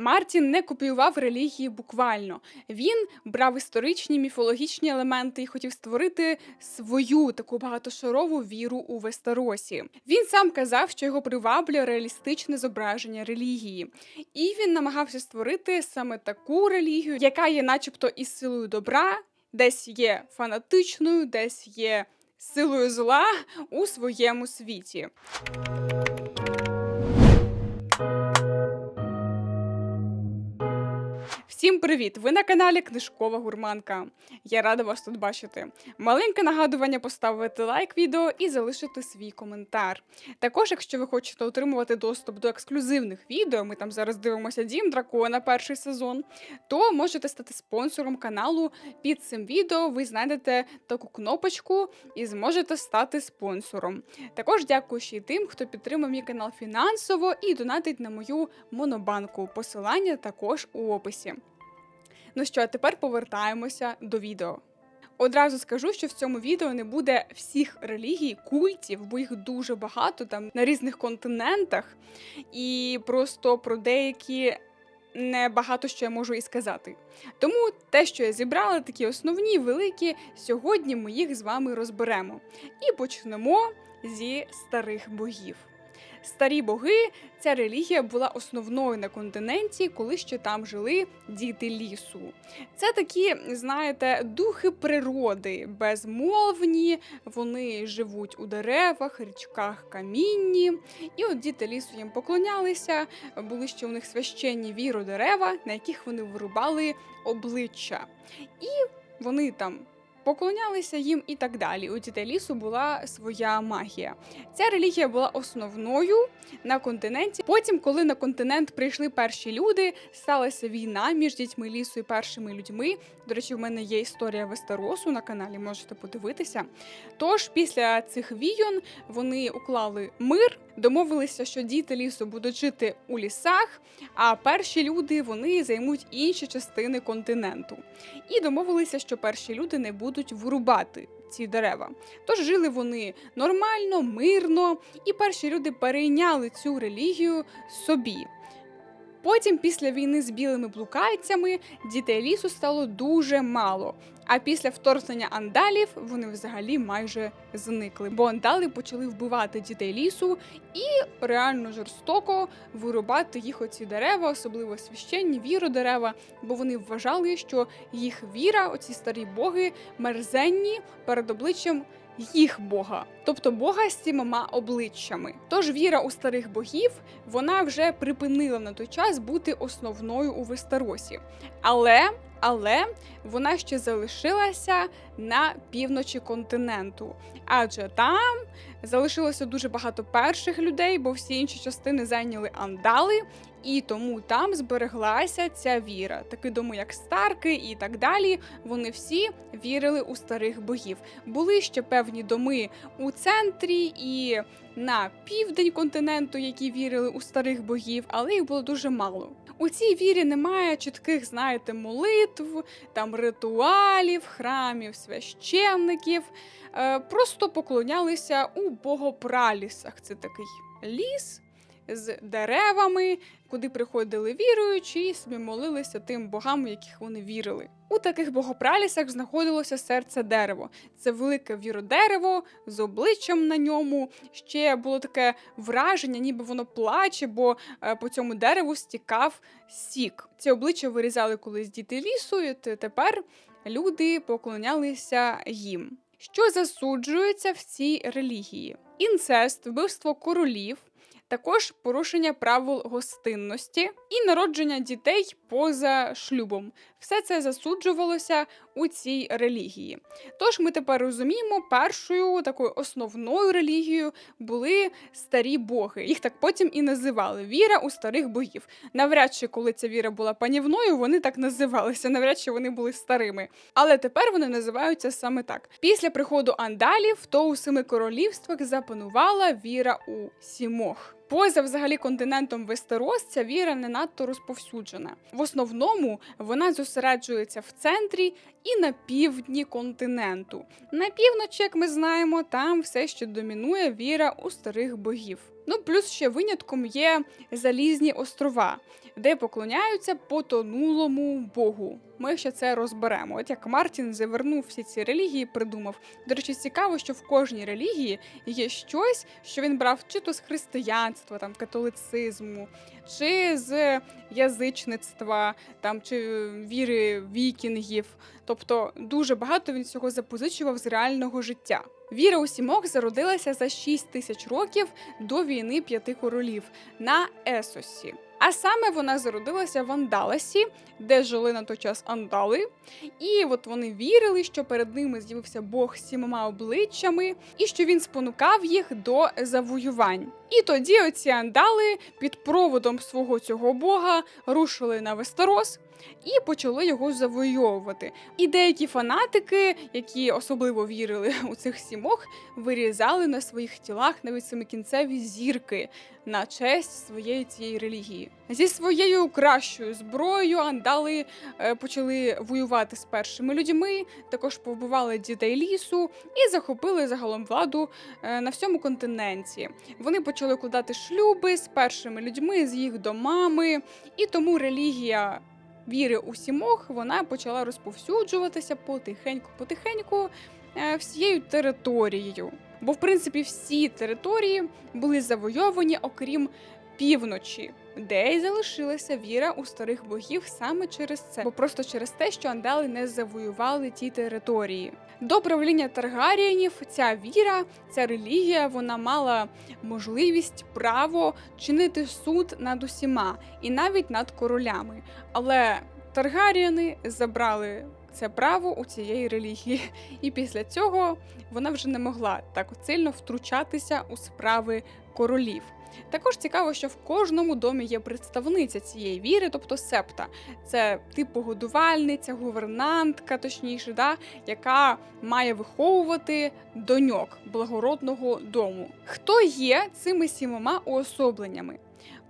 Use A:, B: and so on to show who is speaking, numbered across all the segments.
A: Мартін не копіював релігії буквально. Він брав історичні міфологічні елементи і хотів створити свою таку багатошарову віру у Вестеросі. Він сам казав, що його приваблює реалістичне зображення релігії, і він намагався створити саме таку релігію, яка є, начебто, із силою добра, десь є фанатичною, десь є силою зла у своєму світі. Всім привіт! Ви на каналі Книжкова Гурманка. Я рада вас тут бачити. Маленьке нагадування поставити лайк відео і залишити свій коментар. Також, якщо ви хочете отримувати доступ до ексклюзивних відео, ми там зараз дивимося Дім Дракона перший сезон, то можете стати спонсором каналу. Під цим відео ви знайдете таку кнопочку і зможете стати спонсором. Також дякую ще й тим, хто підтримав мій канал фінансово і донатить на мою монобанку. Посилання також у описі. Ну що, тепер повертаємося до відео. Одразу скажу, що в цьому відео не буде всіх релігій, культів, бо їх дуже багато там на різних континентах, і просто про деякі не багато що я можу і сказати. Тому те, що я зібрала, такі основні, великі, сьогодні ми їх з вами розберемо. І почнемо зі старих богів. Старі боги, ця релігія була основною на континенті, коли ще там жили діти лісу. Це такі, знаєте, духи природи, безмовні, вони живуть у деревах, річках, камінні. І от діти лісу їм поклонялися, були ще у них священні віродерева, на яких вони вирубали обличчя. І вони там поклонялися їм і так далі. У дітей лісу була своя магія. Ця релігія була основною на континенті. Потім, коли на континент прийшли перші люди, сталася війна між дітьми лісу і першими людьми. До речі, в мене є історія Вестеросу на каналі, можете подивитися. Тож після цих війн вони уклали мир, домовилися, що діти лісу будуть жити у лісах, а перші люди вони займуть інші частини континенту. І домовилися, що перші люди не будуть вирубати ці дерева. Тож жили вони нормально, мирно, і перші люди перейняли цю релігію собі. Потім, після війни з білими блукайцями, дітей лісу стало дуже мало. А після вторгнення андалів вони взагалі майже зникли, бо андали почали вбивати дітей лісу і реально жорстоко вирубати їх оці дерева, особливо священні віродерева, бо вони вважали, що їх віра, оці старі боги, мерзенні перед обличчям їх Бога, тобто Бога з сімома обличчями. Тож віра у старих богів вона вже припинила на той час бути основною у Вестеросі. Але але вона ще залишилася на півночі континенту, адже там залишилося дуже багато перших людей, бо всі інші частини зайняли андали, і тому там збереглася ця віра. Такі доми, як Старки і так далі. Вони всі вірили у старих богів. Були ще певні доми у центрі і на південь континенту, які вірили у старих богів, але їх було дуже мало. У цій вірі немає чітких, знаєте, молитв, там ритуалів, храмів, священників. Е, просто поклонялися у богопралісах. Це такий ліс з деревами, куди приходили віруючі і собі молилися тим богам, у яких вони вірили. У таких богопралісах знаходилося серце дерево. Це велике віродерево з обличчям на ньому. Ще було таке враження, ніби воно плаче, бо е, по цьому дереву стікав сік. Ці обличчя вирізали колись діти лісу, і тепер люди поклонялися їм. Що засуджується в цій релігії? Інцест, вбивство королів, також порушення правил гостинності і народження дітей поза шлюбом. Все це засуджувалося у цій релігії. Тож ми тепер розуміємо, першою такою основною релігією були старі боги. Їх так потім і називали віра у старих богів. Навряд чи коли ця віра була панівною, вони так називалися, навряд чи вони були старими. Але тепер вони називаються саме так. Після приходу андалів, то у семи королівствах запанувала віра у сімох. Поза взагалі континентом Вестерос ця віра не надто розповсюджена. В основному вона зосереджується в центрі і на півдні континенту. На півночі, як ми знаємо, там все ще домінує віра у старих богів. Ну, плюс ще винятком є залізні острова, де поклоняються потонулому Богу. Ми ще це розберемо. От як Мартін завернув всі ці релігії, придумав. До речі, цікаво, що в кожній релігії є щось, що він брав чи то з християнства, там католицизму, чи з язичництва, там чи віри вікінгів. Тобто дуже багато він цього запозичував з реального життя. Віра у сімох зародилася за 6 тисяч років до війни п'яти королів на Есосі. А саме вона зародилася в Андаласі, де жили на той час андали. І от вони вірили, що перед ними з'явився Бог сімома обличчями, і що він спонукав їх до завоювань. І тоді оці андали під проводом свого цього бога рушили на Вестерос і почали його завойовувати. І деякі фанатики, які особливо вірили у цих сімох, вирізали на своїх тілах навіть семикінцеві зірки на честь своєї цієї релігії. Зі своєю кращою зброєю андали е, почали воювати з першими людьми, також повбивали дітей лісу і захопили загалом владу е, на всьому континенті. Вони почали укладати шлюби з першими людьми, з їх домами, і тому релігія. Віри у сімох вона почала розповсюджуватися потихеньку-потихеньку е, всією територією. Бо, в принципі, всі території були завойовані, окрім півночі, де й залишилася віра у старих богів саме через це, бо просто через те, що андали не завоювали ті території. До правління Таргарієнів ця віра, ця релігія, вона мала можливість право чинити суд над усіма і навіть над королями. Але Таргаріяни забрали це право у цієї релігії, і після цього вона вже не могла так сильно втручатися у справи королів. Також цікаво, що в кожному домі є представниця цієї віри, тобто септа. Це типу годувальниця, гувернантка, точніше, да, яка має виховувати доньок благородного дому. Хто є цими сімома уособленнями?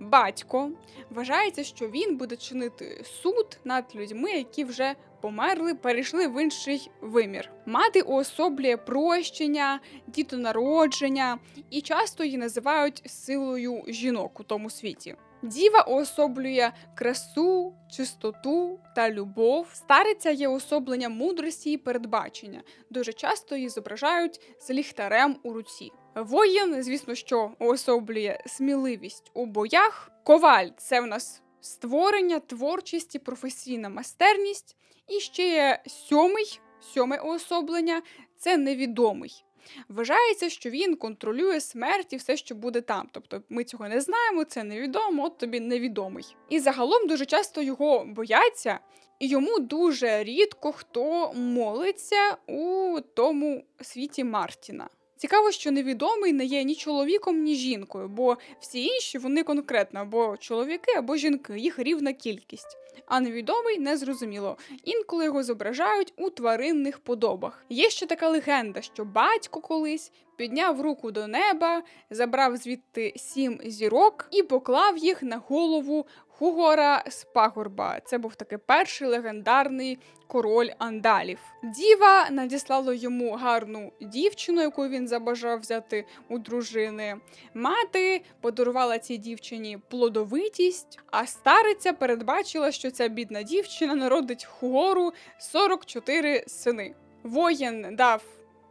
A: Батько вважається, що він буде чинити суд над людьми, які вже померли, перейшли в інший вимір. Мати уособлює прощення, дітонародження, і часто її називають силою жінок у тому світі. Діва уособлює красу, чистоту та любов. Стариця є уособлення мудрості і передбачення. Дуже часто її зображають з ліхтарем у руці. Воїн, звісно, що уособлює сміливість у боях. Коваль це в нас створення, творчість і професійна майстерність. І ще сьомий, сьоме уособлення це невідомий. Вважається, що він контролює смерть і все, що буде там. Тобто ми цього не знаємо, це невідомо, от тобі невідомий. І загалом дуже часто його бояться, і йому дуже рідко хто молиться у тому світі Мартіна. Цікаво, що невідомий не є ні чоловіком, ні жінкою, бо всі інші вони конкретно або чоловіки, або жінки, їх рівна кількість. А невідомий незрозуміло. Інколи його зображають у тваринних подобах. Є ще така легенда, що батько колись підняв руку до неба, забрав звідти сім зірок і поклав їх на голову Хугора з пагорба. Це був такий перший легендарний король андалів. Діва надіслала йому гарну дівчину, яку він забажав взяти у дружини. Мати подарувала цій дівчині плодовитість, а стариця передбачила, що ця бідна дівчина народить Хугору 44 сини. Воїн дав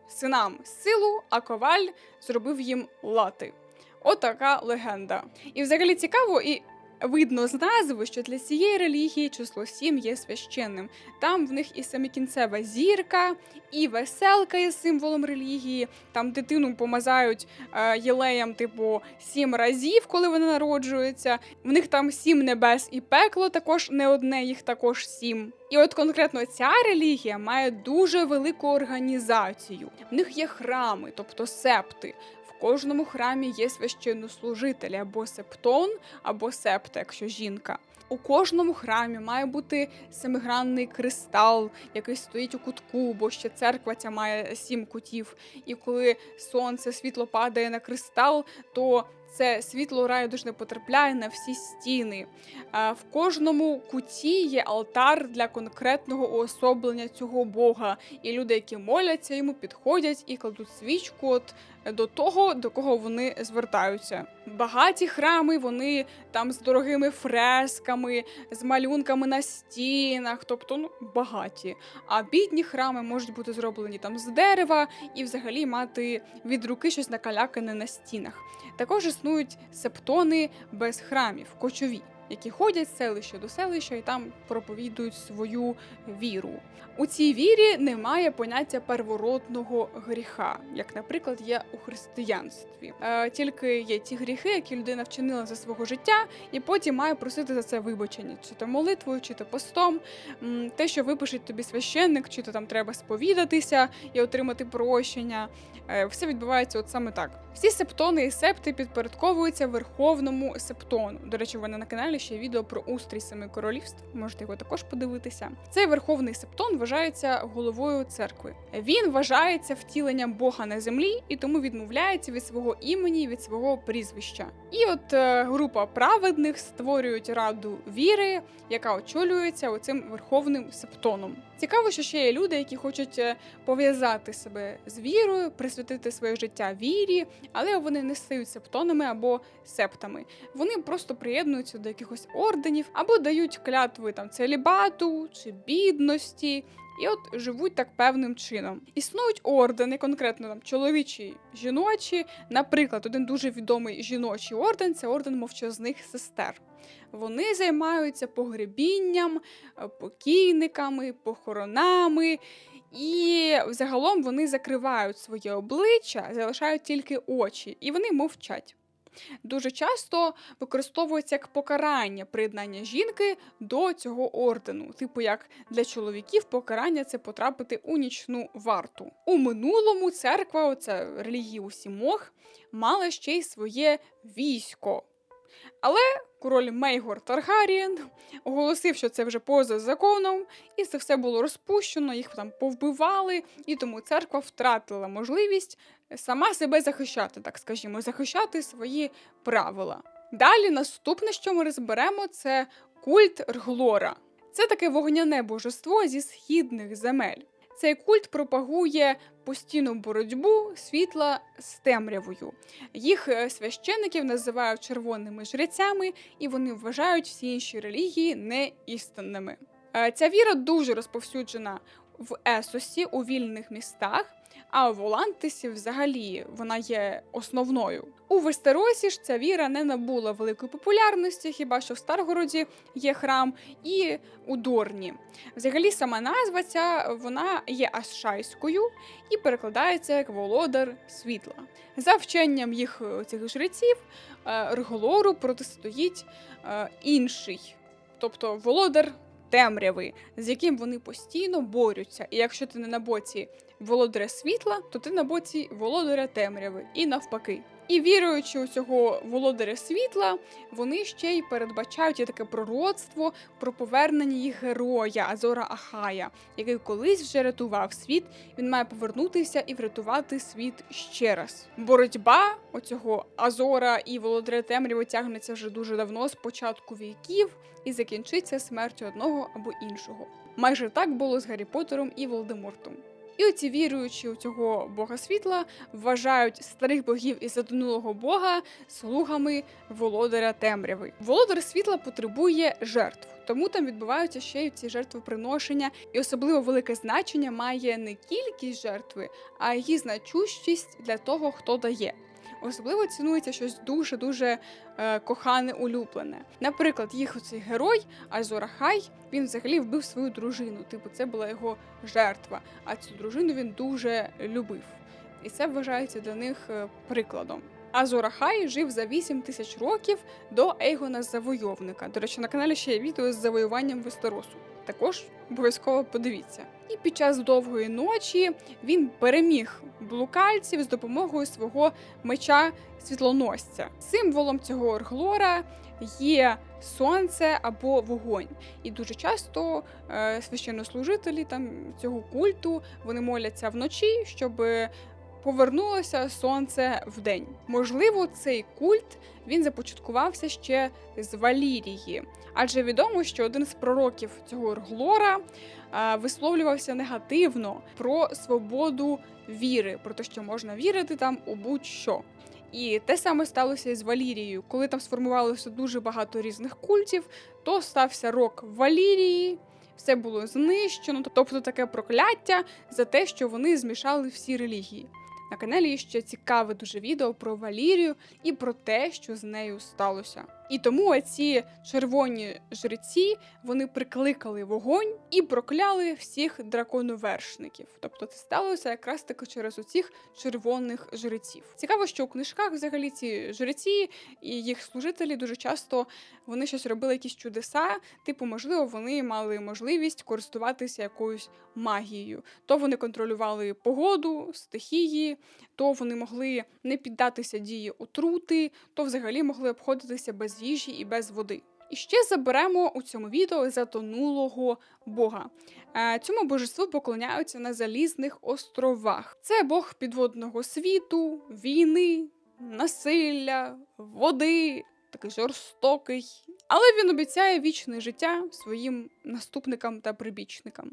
A: синам силу, а коваль зробив їм лати. Отака легенда. І взагалі цікаво, і Видно з назви, що для цієї релігії число 7 є священним. Там в них і самікінцева зірка, і веселка є символом релігії. Там дитину помазають е, єлеєм, типу, сім разів, коли вона народжується. В них там сім небес і пекло, також не одне, їх також сім. І от конкретно ця релігія має дуже велику організацію. В них є храми, тобто септи кожному храмі є священнослужитель або септон, або септа, якщо жінка. У кожному храмі має бути семигранний кристал, який стоїть у кутку, бо ще церква ця має сім кутів. І коли сонце світло падає на кристал, то це світло райдужне потрапляє на всі стіни. В кожному куті є алтар для конкретного уособлення цього Бога. І люди, які моляться йому, підходять і кладуть свічку от до того, до кого вони звертаються. Багаті храми, вони там з дорогими фресками, з малюнками на стінах, тобто ну багаті. А бідні храми можуть бути зроблені там з дерева і взагалі мати від руки щось накалякане на стінах. Також існують септони без храмів, кочові. Які ходять з селища до селища і там проповідують свою віру. У цій вірі немає поняття первородного гріха, як, наприклад, є у християнстві. Е, тільки є ті гріхи, які людина вчинила за свого життя, і потім має просити за це вибачення, чи то молитвою, чи то постом. Те, що випишеть тобі священник, чи то там треба сповідатися і отримати прощення. Е, Все відбувається от саме так. Всі септони і септи підпорядковуються верховному септону. До речі, в мене на каналі ще відео про устрій семи королівств. Можете його також подивитися. Цей верховний септон вважається головою церкви. Він вважається втіленням Бога на землі і тому відмовляється від свого імені, від свого прізвища. І от е, група праведних створюють раду віри, яка очолюється оцим верховним септоном. Цікаво, що ще є люди, які хочуть е, пов'язати себе з вірою, присвятити своє життя вірі, але вони не стають септонами або септами. Вони просто приєднуються до якихось орденів або дають клятви там целібату чи бідності. І от живуть так певним чином. Існують ордени, конкретно там чоловічі, жіночі. Наприклад, один дуже відомий жіночий орден це орден мовчазних сестер. Вони займаються погребінням, е, покійниками, похоронами. І загалом вони закривають своє обличчя, залишають тільки очі, і вони мовчать. Дуже часто використовується як покарання приєднання жінки до цього ордену. Типу, як для чоловіків покарання це потрапити у нічну варту. У минулому церква, це релігії усі Сімох, мала ще й своє військо. Але король Мейгор Таргарієн оголосив, що це вже поза законом, і це все було розпущено, їх там повбивали, і тому церква втратила можливість сама себе захищати, так скажімо, захищати свої правила. Далі наступне, що ми розберемо, це культ Рглора. Це таке вогняне божество зі східних земель. Цей культ пропагує постійну боротьбу світла з темрявою. Їх е, священиків називають червоними жрецями, і вони вважають всі інші релігії неістинними. Е, Ця віра дуже розповсюджена в Есосі у вільних містах. А у Волантисі взагалі вона є основною. У Вестеросі ж ця віра не набула великої популярності, хіба що в Старгороді є храм, і у Дорні. Взагалі, сама назва ця вона є ашайською і перекладається як володар світла. За вченням їх е, цих жреців е, Рголору протистоїть е, інший, тобто володар темряви, з яким вони постійно борються. І якщо ти не на боці володаря світла, то ти на боці володаря темряви і навпаки. І віруючи у цього володаря світла, вони ще й передбачають таке пророцтво про повернення їх героя Азора Ахая, який колись вже рятував світ. Він має повернутися і врятувати світ ще раз. Боротьба оцього Азора і володаря темряви тягнеться вже дуже давно, з початку віків, і закінчиться смертю одного або іншого. Майже так було з Гаррі Поттером і Волдемортом. І оці віруючі у цього бога світла вважають старих богів і задонулого бога слугами володаря темряви. Володар світла потребує жертв, тому там відбуваються ще й ці жертвоприношення, і особливо велике значення має не кількість жертви, а її значущість для того, хто дає. Особливо цінується щось дуже дуже е, кохане, улюблене. Наприклад, їх оцей герой Азорахай, він взагалі вбив свою дружину. Типу, це була його жертва. А цю дружину він дуже любив. І це вважається для них е, прикладом. Азорахай жив за 8 тисяч років до Ейгона Завойовника. До речі, на каналі ще є відео з завоюванням Вестеросу. Також обов'язково подивіться. І під час довгої ночі він переміг блукальців з допомогою свого меча світлоносця. Символом цього Орглора є сонце або вогонь. І дуже часто е, священнослужителі там цього культу вони моляться вночі, щоб повернулося сонце вдень. Можливо, цей культ він започаткувався ще з Валірії, адже відомо, що один з пророків цього Ерглора е, висловлювався негативно про свободу віри, про те, що можна вірити там у будь-що. І те саме сталося і з Валірією. Коли там сформувалося дуже багато різних культів, то стався рок Валірії, все було знищено, тобто таке прокляття за те, що вони змішали всі релігії. На каналі ще цікаве дуже відео про Валірію і про те, що з нею сталося. І тому ці червоні жреці вони прикликали вогонь і прокляли всіх драконовершників. Тобто це сталося якраз таки через оцих червоних жреців. Цікаво, що у книжках взагалі ці жреці і їх служителі дуже часто вони щось робили, якісь чудеса. Типу, можливо, вони мали можливість користуватися якоюсь магією. То вони контролювали погоду, стихії, то вони могли не піддатися дії отрути, то взагалі могли обходитися без їжі і без води. І ще заберемо у цьому відео затонулого бога. Е, Цьому божеству поклоняються на залізних островах. Це бог підводного світу, війни, насилля, води, такий жорстокий. Але він обіцяє вічне життя своїм наступникам та прибічникам.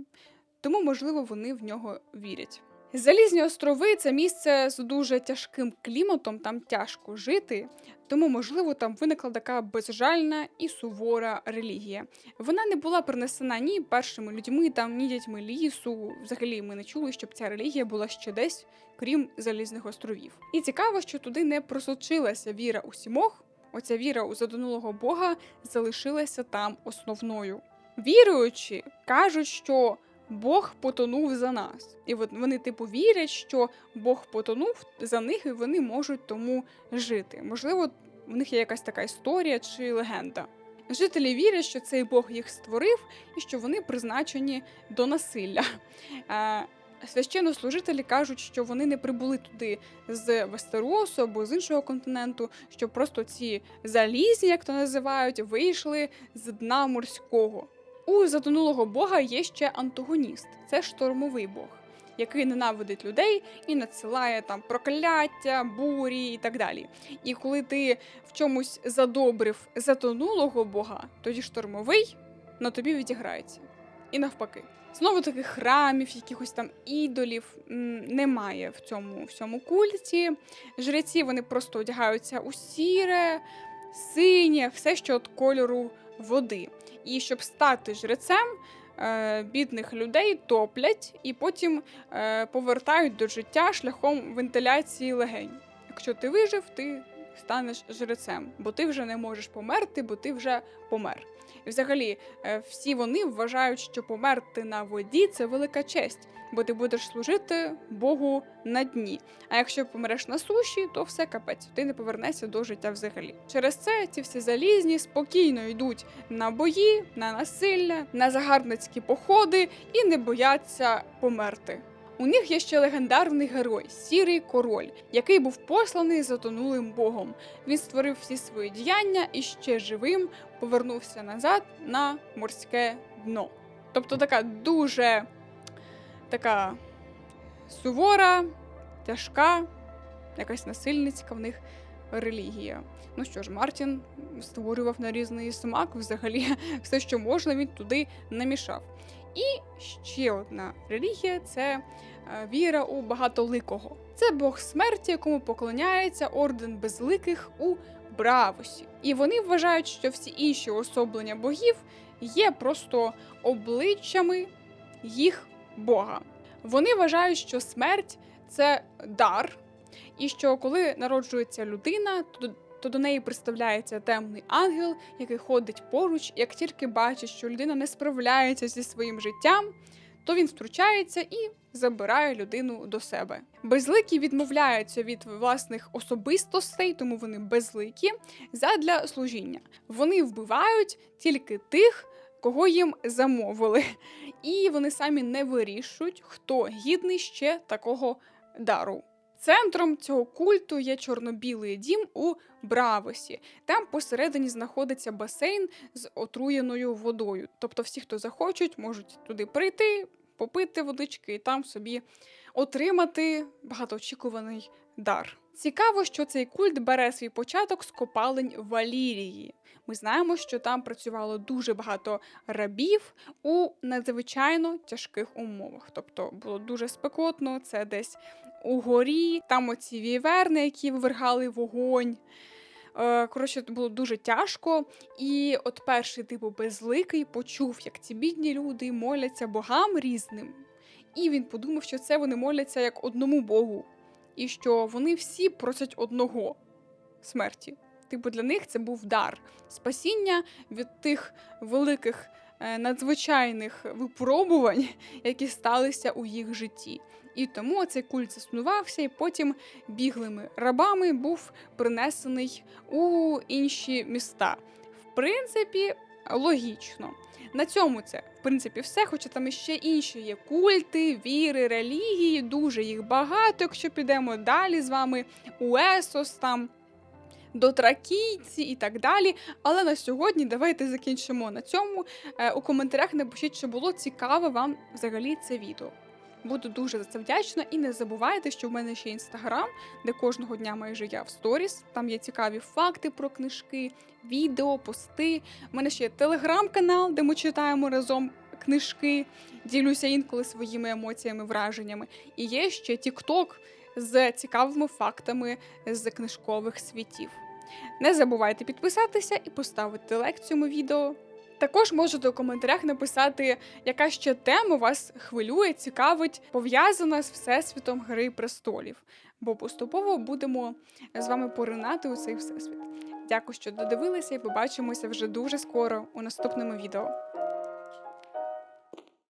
A: Тому, можливо, вони в нього вірять. Залізні острови це місце з дуже тяжким кліматом, там тяжко жити, тому, можливо, там виникла така безжальна і сувора релігія. Вона не була принесена ні першими людьми, там, ні дітьми лісу. Взагалі ми не чули, щоб ця релігія була ще десь, крім залізних островів. І цікаво, що туди не просочилася віра у сімох. Оця віра у задонулого Бога залишилася там основною. Віруючі кажуть, що Бог потонув за нас. І вони, типу, вірять, що Бог потонув за них, і вони можуть тому жити. Можливо, в них є якась така історія чи легенда. Жителі вірять, що цей Бог їх створив і що вони призначені до насилля. Е, Священнослужителі кажуть, що вони не прибули туди з Вестеросу або з іншого континенту, що просто ці залізні, як то називають, вийшли з дна морського. У затонулого бога є ще антагоніст це штормовий бог, який ненавидить людей і надсилає там прокляття, бурі і так далі. І коли ти в чомусь задобрив затонулого бога, тоді штормовий на тобі відіграється. І навпаки. Знову таких храмів, якихось там ідолів немає в цьому всьому культі. Жреці вони просто одягаються у сіре, синє, все що від кольору води. І щоб стати жрецем, е, бідних людей топлять і потім е, повертають до життя шляхом вентиляції легень. Якщо ти вижив, ти станеш жрецем, бо ти вже не можеш померти, бо ти вже помер. І взагалі, е, всі вони вважають, що померти на воді це велика честь, бо ти будеш служити Богу на дні. А якщо помреш на суші, то все капець, ти не повернешся до життя взагалі. Через це ці всі залізні спокійно йдуть на бої, на насилля, на загарбницькі походи і не бояться померти. У них є ще легендарний герой сірий король, який був посланий затонулим богом. Він створив всі свої діяння і ще живим повернувся назад на морське дно. Тобто така дуже така сувора, тяжка, якась насильницька в них релігія. Ну що ж, Мартін створював на різний смак, взагалі все, що можна, він туди намішав. І ще одна релігія це е, віра у багатоликого. Це Бог смерті, якому поклоняється орден безликих у Бравосі. І вони вважають, що всі інші особлення богів є просто обличчями їх Бога. Вони вважають, що смерть це дар, і що коли народжується людина, то то до неї представляється темний ангел, який ходить поруч, як тільки бачить, що людина не справляється зі своїм життям, то він втручається і забирає людину до себе. Безликі відмовляються від власних особистостей, тому вони безликі задля служіння. Вони вбивають тільки тих, кого їм замовили, і вони самі не вирішують, хто гідний ще такого дару. Центром цього культу є чорно-білий дім у Бравосі. Там посередині знаходиться басейн з отруєною водою. Тобто, всі, хто захочуть, можуть туди прийти, попити водички і там собі отримати багатоочікуваний дар. Цікаво, що цей культ бере свій початок з копалень Валірії. Ми знаємо, що там працювало дуже багато рабів у надзвичайно тяжких умовах. Тобто було дуже спекотно, це десь у горі, там оці віверни, які вивергали вогонь. Е, Коротше, було дуже тяжко. І от перший типу безликий почув, як ці бідні люди моляться богам різним. І він подумав, що це вони моляться як одному богу, і що вони всі просять одного смерті. Типу, для них це був дар спасіння від тих великих е, надзвичайних випробувань, які сталися у їх житті. І тому цей культ заснувався, і потім біглими рабами був принесений у інші міста. В принципі, логічно. На цьому це в принципі все, хоча там іще інші є культи, віри, релігії, дуже їх багато. Якщо підемо далі з вами у Есос, там дотракійці і так далі. Але на сьогодні давайте закінчимо на цьому. Е, У коментарях напишіть, чи було цікаве вам взагалі це відео. Буду дуже за це вдячна. І не забувайте, що в мене ще інстаграм, де кожного дня майже я в сторіс. Там є цікаві факти про книжки, відео, пости. У мене ще є телеграм-канал, де ми читаємо разом книжки, ділюся інколи своїми емоціями, враженнями. І є ще Тікток з цікавими фактами з книжкових світів. Не забувайте підписатися і поставити лайк цьому відео. Також можете у коментарях написати, яка ще тема вас хвилює, цікавить, пов'язана з Всесвітом Гри престолів. Бо поступово будемо з вами поринати у цей всесвіт. Дякую, що додивилися, і побачимося вже дуже скоро у наступному відео.